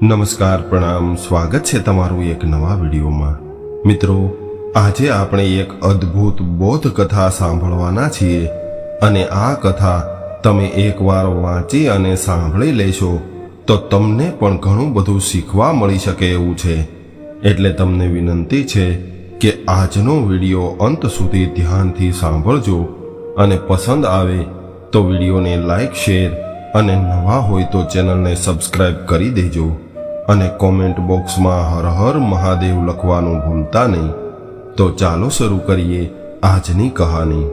નમસ્કાર, પ્રણામ, સ્વાગત છે તમારું એક નવા વિડીયોમાં. મિત્રો, આજે આપણે એક અદ્ભુત બોધ કથા સાંભળવાના છીએ અને આ કથા તમે એકવાર વાંચી અને સાંભળી લેશો તો તમને પણ ઘણું બધું શીખવા મળી શકે એવું છે. એટલે તમને વિનંતી છે કે આજનો વીડિયો અંત સુધી ધ્યાનથી સાંભળજો અને પસંદ આવે તો વિડીયોને લાઈક, શેર અને નવા હોય તો ચેનલને સબસ્ક્રાઈબ કરી દેજો. અને કોમેન્ટ બોક્સમાં હર હર મહાદેવ લખવાનું ભૂલતા નહીં. તો ચાલો શરૂ કરીએ આજની કહાની.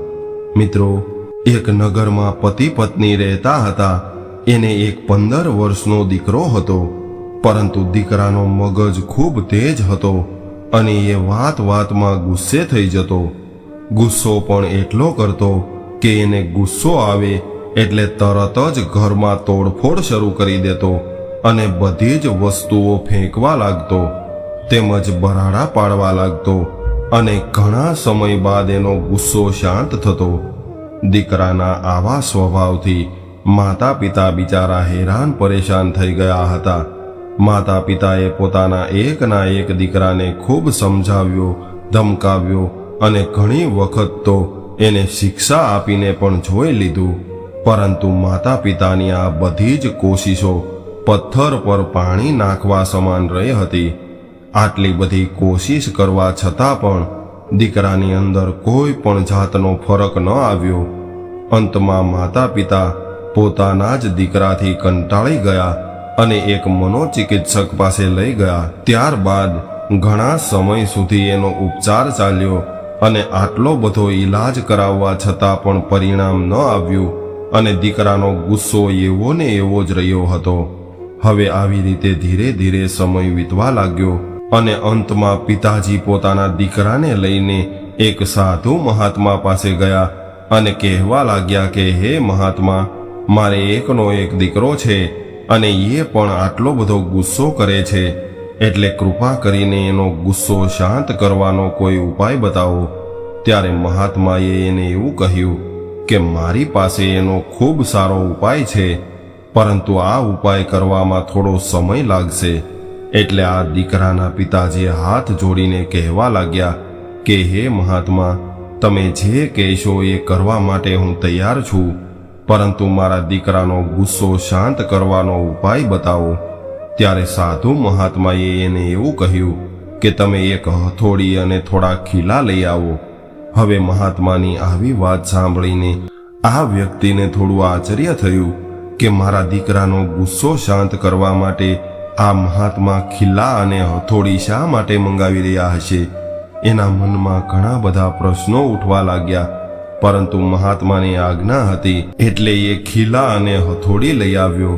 મિત્રો, એક નગરમાં પતિ પત્ની રહેતા હતા. એને એક પંદર વર્ષનો દીકરો હતો. પરંતુ દીકરાનો મગજ ખૂબ તેજ હતો અને એ વાત વાતમાં ગુસ્સે થઈ જતો. ગુસ્સો પણ એટલો કરતો કે એને ગુસ્સો આવે એટલે તરત જ ઘરમાં તોડફોડ શરૂ કરી દેતો. અને બધી જ વસ્તુઓ ફેંકવા લાગતો, તેમજ બરાડા પાડવા લાગતો અને ઘણા સમય બાદ એનો ગુસ્સો શાંત થતો. દીકરાના આવા સ્વભાવથી માતા પિતા બિચારા હેરાન પરેશાન થઈ ગયા હતા. માતા પિતાએ પોતાના એકના એક દીકરાને ખૂબ સમજાવ્યો, ધમકાવ્યો અને ઘણી વખત તો એને શિક્ષા આપીને પણ જોઈ લીધું. પરંતુ માતા પિતાની આ બધી જ કોશિશો પથ્થર પર પાણી નાખવા સમાન રહી હતી. આટલી બધી કોશિશ કરવા છતાં પણ દીકરાની અંદર કોઈ પણ જાતનો ફરક ન આવ્યો. અંતમાં માતા પિતા પોતાના જ દીકરાથી કંટાળી ગયા અને એક મનોચિકિત્સક પાસે લઈ ગયા. ત્યારબાદ ઘણા સમય સુધી એનો ઉપચાર ચાલ્યો અને આટલો બધો ઈલાજ કરાવવા છતાં પણ પરિણામ ન આવ્યું અને દીકરાનો ગુસ્સો એવો ને એવો જ રહ્યો હતો. હવે આવી રીતે ધીરે ધીરે સમય વીતવા લાગ્યો અને અંતમાં પિતાજી પોતાના દીકરાને લઈને એક સાધુ મહાત્મા પાસે ગયા અને કહેવા લાગ્યા કે, હે મહાત્મા, મારે એકનો એક દીકરો છે અને એ પણ આટલો બધો ગુસ્સો કરે છે. એટલે કૃપા કરીને એનો ગુસ્સો શાંત કરવાનો કોઈ ઉપાય બતાવો. ત્યારે મહાત્માએ એને એવું કહ્યું કે, મારી પાસે એનો ખૂબ સારો ઉપાય છે. પરંતુ આ ઉપાય કરવામાં થોડો સમય લાગશે. એટલે આ દીકરાના પિતાજીએ હાથ જોડીને કહેવા લાગ્યા કે, હે મહાત્મા, તમે જે કહેશો એ કરવા માટે હું તૈયાર છું. પરંતુ મારા દીકરાનો ગુસ્સો શાંત કરવાનો ઉપાય બતાવો. ત્યારે સાધુ મહાત્માએ એને એવું કહ્યું કે, તમે એક હથોડી અને થોડા ખીલા લઈ આવો. હવે મહાત્માની આવી વાત સાંભળીને આ વ્યક્તિને થોડું આશ્ચર્ય થયું કે મારા દીકરાનો ગુસ્સો શાંત કરવા માટે આ મહાત્મા ખીલા અને હથોડી શા માટે મંગાવી રહ્યા હશે? એના મનમાં ઘણા બધા પ્રશ્નો ઉઠવા લાગ્યા, પરંતુ મહાત્માની આજ્ઞા હતી એટલે એ ખીલા અને હથોડી લઈ આવ્યો.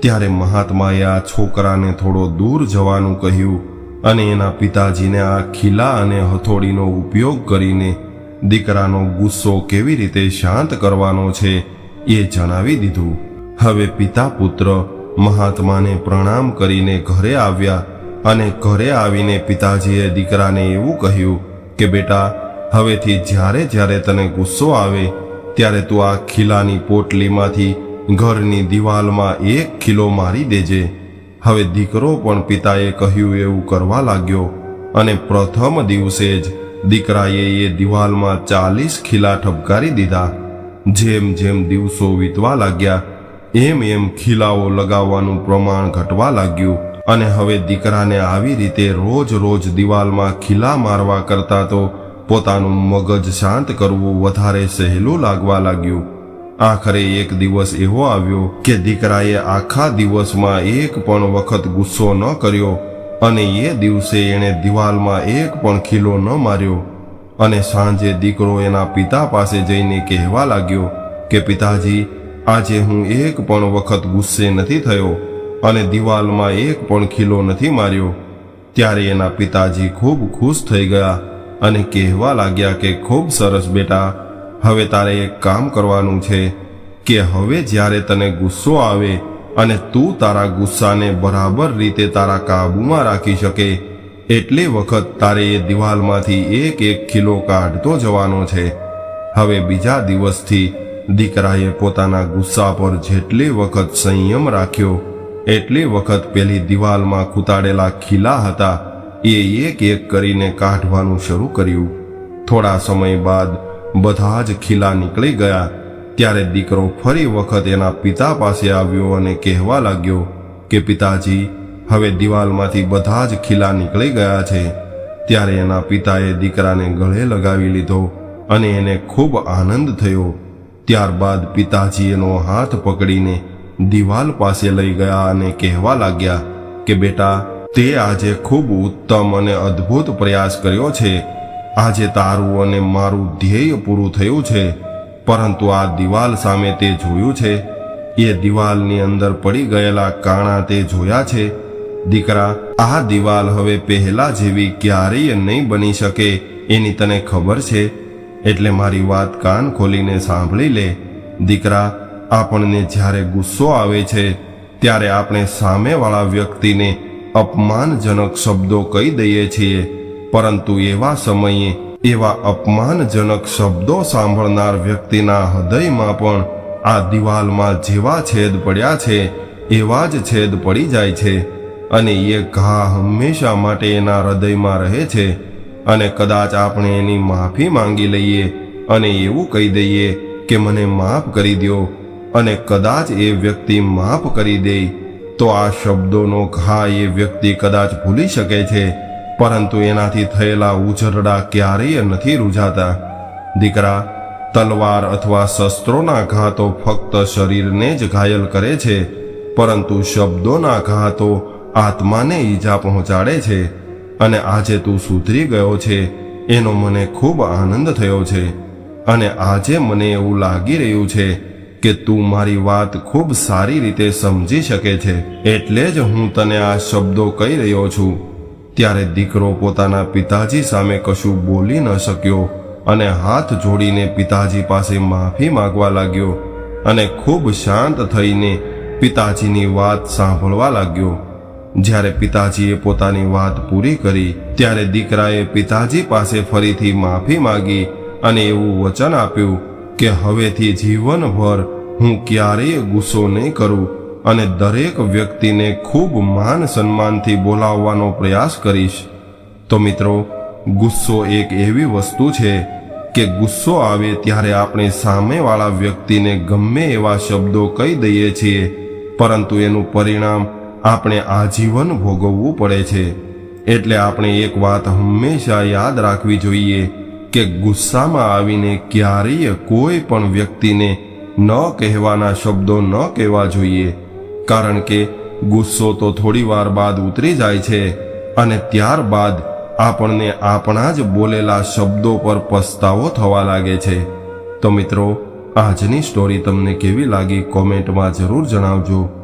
ત્યારે મહાત્માએ આ છોકરાને થોડો દૂર જવાનું કહ્યું અને એના પિતાજીને આ ખીલા અને હથોડીનો ઉપયોગ કરીને દીકરાનો ગુસ્સો કેવી રીતે શાંત કરવાનો છે એ જણાવી દીધું. હવે પિતા પુત્ર મહાત્માને પ્રણામ કરીને ઘરે આવ્યા અને ઘરે આવીને પિતાજીએ દીકરાને એવું કહ્યું કે, બેટા, હવેથી જ્યારે જ્યારે તને ગુસ્સો આવે, ત્યારે તું આ ખીલાની પોટલીમાંથી ઘરની દિવાલમાં એક ખીલો મારી દેજે. હવે દીકરો પણ પિતાએ કહ્યું એવું કરવા લાગ્યો અને પ્રથમ દિવસે જ દીકરાએ એ દિવાલમાં ચાલીસ ખીલા ઠપકારી દીધા. જેમ જેમ દિવસો વીતવા લાગ્યા એમ એમ ખીલાઓ લગાવવાનું પ્રમાણ ઘટવા લાગ્યું. અને હવે દીકરાને આવી રીતે રોજ રોજ દિવાલમાં ખીલા મારવા કરતા તો પોતાનું મગજ શાંત કરવું વધારે સહેલું લાગવા લાગ્યું. આખરે એક દિવસ એવો આવ્યો કે દીકરાએ આખા દિવસમાં એક પણ વખત ગુસ્સો ન કર્યો અને એ દિવસે એણે દિવાલમાં એક પણ ખીલો ન માર્યો. અને સાંજે દીકરો એના પિતા પાસે જઈને કહેવા લાગ્યો કે, પિતાજી આજે હું એક પણ વખત ગુસ્સે નથી થયો અને દિવાલમાં એક પણ ખીલો નથી માર્યો. ત્યારે એના પિતાજી ખૂબ ખુશ થઈ ગયા અને કહેવા લાગ્યા કે, ખૂબ સરસ બેટા, હવે તારે એક કામ કરવાનું છે કે હવે જ્યારે તને ગુસ્સો આવે અને તું તારા ગુસ્સાને બરાબર રીતે તારા કાબૂમાં રાખી શકે, એટલી વખત તારે એ દિવાલમાંથી એક એક ખીલો કાઢતો જવાનો છે. હવે બીજા દિવસથી દીકરાએ પોતાના ગુસ્સા પર જેટલી વખત સંયમ રાખ્યો, એટલી વખત પેલી દિવાલમાં કૂતાડેલા ખીલા હતા, એ એક એક કરીને કાઢવાનું શરૂ કર્યું. થોડા સમય બાદ બધા જ ખીલા નીકળી ગયા. ત્યારે દીકરો ફરી વખત એના પિતા પાસે આવ્યો અને કહેવા લાગ્યો કે, પિતાજી, હવે દિવાલમાંથી બધા જ ખીલા નીકળી ગયા છે. ત્યારે એના પિતાએ દીકરાને ગળે લગાવી લીધો અને એને ખૂબ આનંદ થયો. ત્યારબાદ પિતાજી એનો હાથ પકડીને દિવાલ પાસે લઈ ગયા અને કહેવા લાગ્યા કે, બેટા, તે આજે ખૂબ ઉત્તમ અને અદ્ભુત પ્રયાસ કર્યો છે. આજે તારું અને મારું ધ્યેય પૂરું થયું છે, પરંતુ આ દિવાલ સામે તે જોયું છે. એ દિવાલની અંદર પડી ગયેલા કાણા તે જોયા છે. દીકરા, આ દિવાલ હવે પહેલા જેવી ક્યારેય નહીં બની શકે, એની તને ખબર છે? એટલે મારી વાત કાન ખોલીને સાંભળી લે. દીકરા, આપણને જ્યારે ગુસ્સો આવે છે, ત્યારે આપણે સામેવાળા વ્યક્તિને અપમાનજનક શબ્દો કહી દઈએ છીએ. પરંતુ એવા સમયે એવા અપમાનજનક શબ્દો સાંભળનાર વ્યક્તિના હૃદયમાં પણ આ દિવાલમાં જેવા છેદ પડ્યા છે, એવા જ છેદ પડી જાય છે. અને એ ઘા હંમેશા માટે એના હૃદયમાં રહે છે. અને કદાચ આપણે એની માફી માંગી લઈએ અને એવું કહી દઈએ કે મને માફ કરી દો અને કદાચ એ વ્યક્તિ માફ કરી દે, તો આ શબ્દોનો ઘા એ વ્યક્તિ કદાચ ભૂલી શકે છે, પરંતુ એનાથી થયેલા ઉજરડા ક્યારેય નથી રૂઝાતા. દીકરા, તલવાર અથવા શસ્ત્રોના ઘા તો ફક્ત શરીરને જ ઘાયલ કરે છે, પરંતુ શબ્દોના ઘા તો આત્માને ઈજા પહોંચાડે છે. અને આજે તું સુધરી ગયો છે, એનો મને ખૂબ આનંદ થયો છે. અને આજે મને એવું લાગી રહ્યું છે કે તું મારી વાત ખૂબ સારી રીતે સમજી શકે છે, એટલે જ હું તને આ શબ્દો કહી રહ્યો છું. ત્યારે દીકરો પોતાના પિતાજી સામે કશું બોલી ન શક્યો અને હાથ જોડીને પિતાજી પાસે માફી માંગવા લાગ્યો અને ખૂબ શાંત થઈને પિતાજીની વાત સાંભળવા લાગ્યો. જ્યારે પિતાજીએ પોતાની વાત પૂરી કરી, ત્યારે દીકરાએ પિતાજી પાસે ફરીથી માફી માંગી અને એવું વચન આપ્યું કે, હવેથી જીવનભર હું ક્યારેય ગુસ્સો નહીં કરું અને દરેક વ્યક્તિને ખૂબ માન સન્માનથી બોલાવવાનો પ્રયાસ કરીશ. તો મિત્રો, ગુસ્સો એક એવી વસ્તુ છે કે ગુસ્સો આવે ત્યારે આપણે સામેવાળા વ્યક્તિને ગમે એવા શબ્દો કહી દઈએ છીએ, પરંતુ એનું પરિણામ આપણે આજીવન ભોગવવું પડે છે. એટલે આપણે એક વાત હંમેશા યાદ રાખવી જોઈએ કે ગુસ્સામાં આવીને ક્યારેય કોઈ પણ વ્યક્તિને ન કહેવાના શબ્દો ન કહેવા જોઈએ. કારણ કે ગુસ્સો તો થોડી વાર બાદ ઉતરી જાય છે અને ત્યારબાદ આપણને આપણા જ બોલેલા શબ્દો પર પસ્તાવો થવા લાગે છે. તો મિત્રો, આજની સ્ટોરી તમને કેવી લાગી? કોમેન્ટમાં જરૂર જણાવજો.